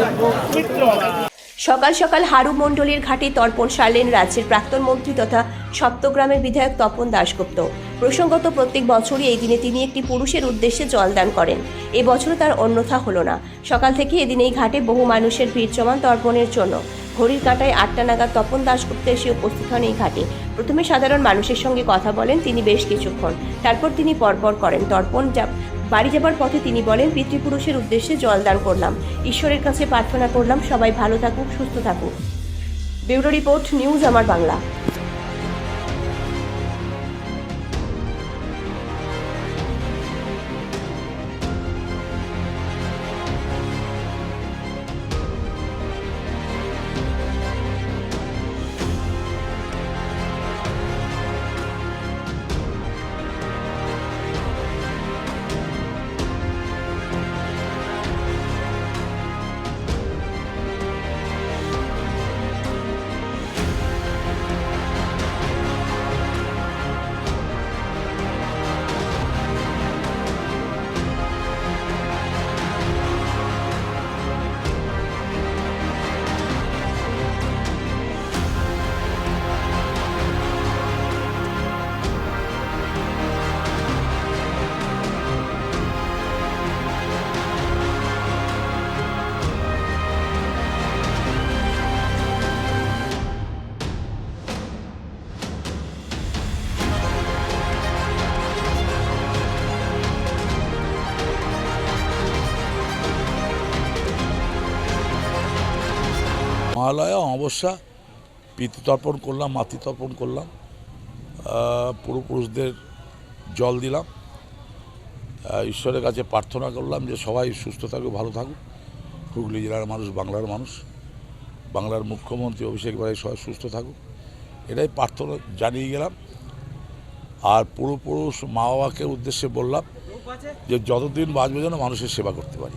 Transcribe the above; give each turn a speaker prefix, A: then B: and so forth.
A: বঙ্গবন্ধু সকাল সকাল হারু মণ্ডলের ঘাটে তর্পণ সারলেন রাজ্যের প্রাক্তন মন্ত্রী তথা সপ্তগ্রামের বিধায়ক তপন দাশগুপ্ত। প্রসঙ্গত প্রত্যেক বছরই এই দিনে তিনি একটি পুরুষের উদ্দেশ্যে জলদান করেন। এবছরও তার অন্যথা হলো না। সকাল থেকে এদিন এই ঘাটে বহু মানুষের ভিড় জমান তর্পণের জন্য। ঘড়ির কাঁটায় আটটা নাগাদ তপন দাশগুপ্ত এসে উপস্থিত হন এই ঘাটে। প্রথমে সাধারণ মানুষের সঙ্গে কথা বলেন, তিনি বেশ কিছুক্ষণ। তারপর তিনি পরপর করেন তর্পণ যা বাড়ি যাবার পথে তিনি বলেন, পিতৃপুরুষের উদ্দেশ্যে জল দান করলাম। ঈশ্বরের কাছে প্রার্থনা করলাম, সবাই ভালো থাকুক, সুস্থ থাকুক। ব্যুরো রিপোর্ট, নিউজ আমার বাংলা।
B: মহালয়া, অমাবস্যা, পিতৃতর্পণ করলাম, মাতৃতর্পণ করলাম পূর্বপুরুষদের জল দিলাম ঈশ্বরের কাছে প্রার্থনা করলাম যে সবাই সুস্থ থাকুক, ভালো থাকুক। হুগলি জেলার মানুষ, বাংলার মানুষ, বাংলার মুখ্যমন্ত্রী অভিষেক ভাই সবাই সুস্থ থাকুক। এটাই প্রার্থনা জানিয়ে গেলাম। আর পূর্বপুরুষ মা বাবাকে উদ্দেশ্যে বললাম যে যতদিন বাঁচবে যেন মানুষের সেবা করতে পারি।